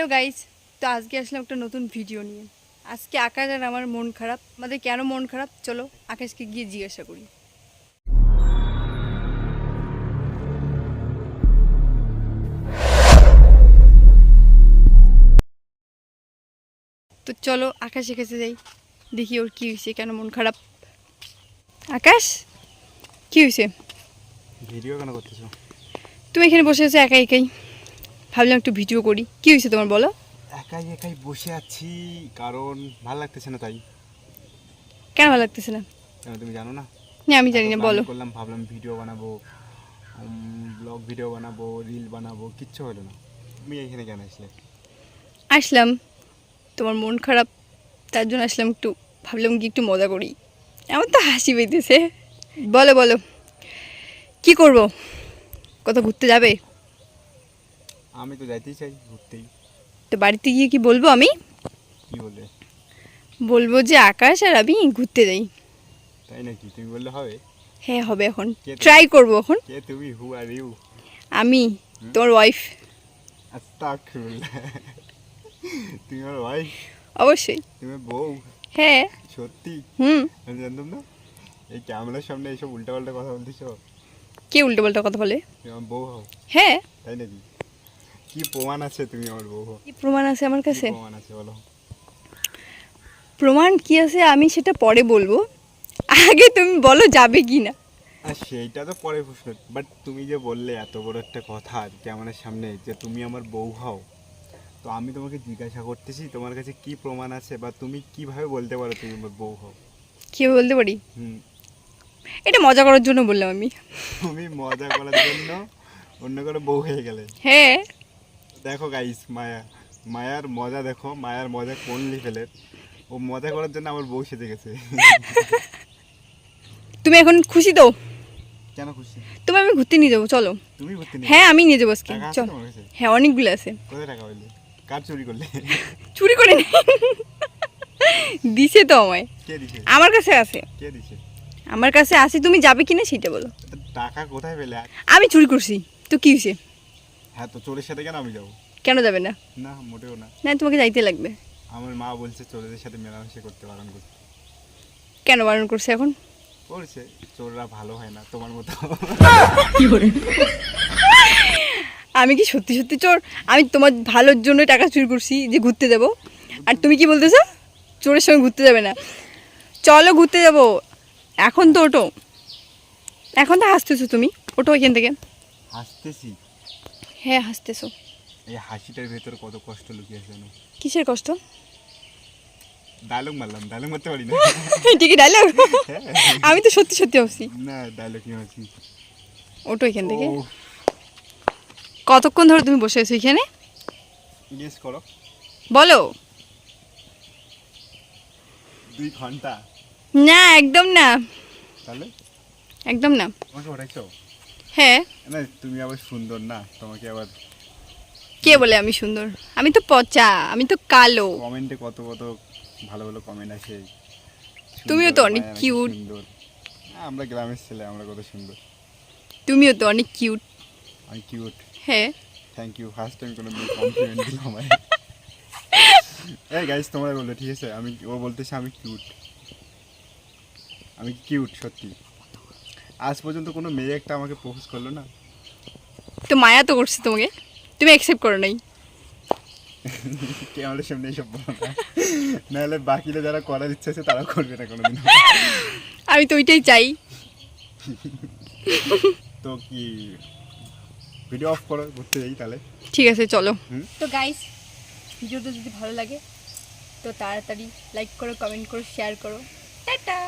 Hello guys তো আজকে আসলাম একটা নতুন ভিডিও নিয়ে। আজকে আকাশ আর আমার মন খারাপ। আমাদের কেন মন খারাপ? চলো আকাশকে গিয়ে জিজ্ঞাসা করি। তো চলো আকাশের কাছে যাই দেখি ওর কি হয়েছে কেন মন খারাপ? আকাশ কি হয়েছে? ভিডিও কেন করতেছো? তুমি এখানে বসে আছো একা একাই। ভাবলাম একটু ভিডিও করি। কি হয়েছে তোমার বলো? একাই একাই বসে আছি কারণ ভালো লাগতেছে না তাই। কেন ভালো লাগতেছে না? তুমি জানো না? না আমি জানি না বলো। করলাম ভাবলাম ভিডিও বানাবো ব্লগ ভিডিও বানাবো রিল বানাবো কিচ্ছু হলো না। তুমি এখানে কেন আসলে? আসলাম তোমার মন খারাপ তার জন্য আসলাম একটু ভাবলাম কি একটু মজা করি। আমার তো হাসি পেতেছে বলো বলো কি করব? কোথাও ঘুরতে যাবে? আমি তো যাইতেই চাই ঘুরতেই। তো বাড়িতে গিয়ে কি বলব আমি? কি বলে বলব যে আকাশ আর আমি ঘুরতে যাই। তাই নাকি? তুমি বললে হবে। হ্যাঁ হবে এখন। ট্রাই করব এখন। কে তুমি? হু আর ইউ আমি তোর ওয়াইফ আস্তাগফিরুল্লাহ। তুমি আমার ওয়াইফ অবশ্যই। তুমি বউ? হ্যাঁ। সত্যি? হুম। আমি জানতাম না। এই ক্যামেরার সামনে এইসব উল্টাপাল্টা কথা বলতেছো। কে উল্টো পাল্টা কথা বলে? বউ হও। হ্যাঁ। তাই নাকি? কি প্রমাণ আছে তুমি আমার বউ? কি প্রমাণ আছে আমার কাছে? প্রমাণ আছে বলো। প্রমাণ কি আছে আমি সেটা পরে বলব। আগে তুমি বলো যাবে কি না আর সেইটা তো পরে প্রশ্ন। বাট তুমি যে বললে এত বড় একটা কথা ক্যামেরার সামনে যে তুমি আমার বউ হও তো আমি তোমাকে জিজ্ঞাসা করতেছি তোমার কাছে কি প্রমাণ আছে বা তুমি কীভাবে বলতে পারো তুমি আমার বউ হও? কি বলতে পারি? হুম। এটা মজা করার জন্য বললাম আমি। তুমি মজা করার জন্য অন্য কোনো বউ হয়ে গেলে। হ্যাঁ। দেখো গাইস মায়া মায়ার মজা দেখো মায়ার মজা কোন লেভেলের ও মজা করার জন্য আমার বউ সেজে গেছে। তুমি এখন খুশি তো? কেন খুশি? তুমি আমি ঘুরতে নিয়ে যাব চলো। তুমি ঘুরতে নিয়ে হ্যাঁ আমি নিয়ে যাব আজকে চলো। হ্যাঁ অনেকগুলো আছে। কোথায় টাকা হইলে কার চুরি করলে? চুরি করে দিছে তো আমায়। কে দিছে? আমার কাছে আছে। কে দিছে? আমার কাছে আছে তুমি যাবে কিনা সেটা বলো। টাকা কোথায় পেলে? আমি চুরি করছি। তো কি হয়েছে হ্যাঁ তো চোরের সাথে কেন আমি যাব? কেন যাবে না? না মোটেও না। না তোমাকে যাইতে লাগবে। আমার মা বলছে চোরদের সাথে মেলামেশা করতে বারণ করতে। কেন বারণ করছে এখন? করছে চোররা ভালো হয় না তোমার মতো। আমি কি সত্যি সত্যি চোর? আমি তোমার ভালোর জন্য টাকা চুরি করছি যে ঘুরতে যাব। আর তুমি কি বলতেছো? চোরের সঙ্গে ঘুরতে যাবে না। চলো ঘুরতে যাব। এখন তো ওটো এখন তো হাসতেছো তুমি। ওটো ওইখান থেকে। হাসতেছি? হ্যাঁ হাসতেছো। এই হাসিটার ভেতর কত কষ্ট লুকিয়ে আছে জানো? কিসের কষ্ট? ডায়লগ মারলাম ডায়লগ মারতে পারি না? ঠিকই ডায়লগ? হ্যাঁ। আমি তো সত্যি সত্যি ভাবছি না ডায়লগ কি হাসি। ওটো এখান থেকে। কতক্ষণ ধরে তুমি বসে আছো এখানে? গেস করো। বলো। দুই ঘণ্টা। না একদম না। তাহলে? একদম না। তোমাকে ওঠাইছো? হ্যাঁ। না তুমি আবার সুন্দর না তোমাকে আবার কে বলে আমি সুন্দর? আমি তো পচা আমি তো কালো। কমেন্টে কত কত ভালো ভালো কমেন্ট আসে। তুমিও তো অনেক cute। সুন্দর। হ্যাঁ, আমরা গ্রামের ছেলে আমরা কত সুন্দর। তুমিও তো অনেক কিউট আমি কিউট হ্যাঁ। থ্যাংক ইউ ফার্স্ট টাইম কোনো কমপ্লিমেন্ট দিল আমায়। এই গাইস তোমরা বলল ঠিক আছে? আমি ও বলতেছে আমি কিউট আমি কিউট সত্যি। আজ পর্যন্ত কোনো মেয়ে একটা আমাকে প্রপোজ করল না। তো মায়া তো করছে তোমাকে। তুমি অ্যাকসেপ্ট করো নাই। কে আমাদের সামনে এইসব বলো না। নাহলে বাকিরা যারা করার ইচ্ছা আছে তারা করবে না কোনোদিন। আমি তো ওইটাই চাই। তো কি ভিডিও অফ করো ঘুরতে যাই তাহলে। ঠিক আছে চলো। তো গাইস ভিডিওটা যদি ভালো লাগে তো তাড়াতাড়ি লাইক করো কমেন্ট করো শেয়ার করো। টাটা!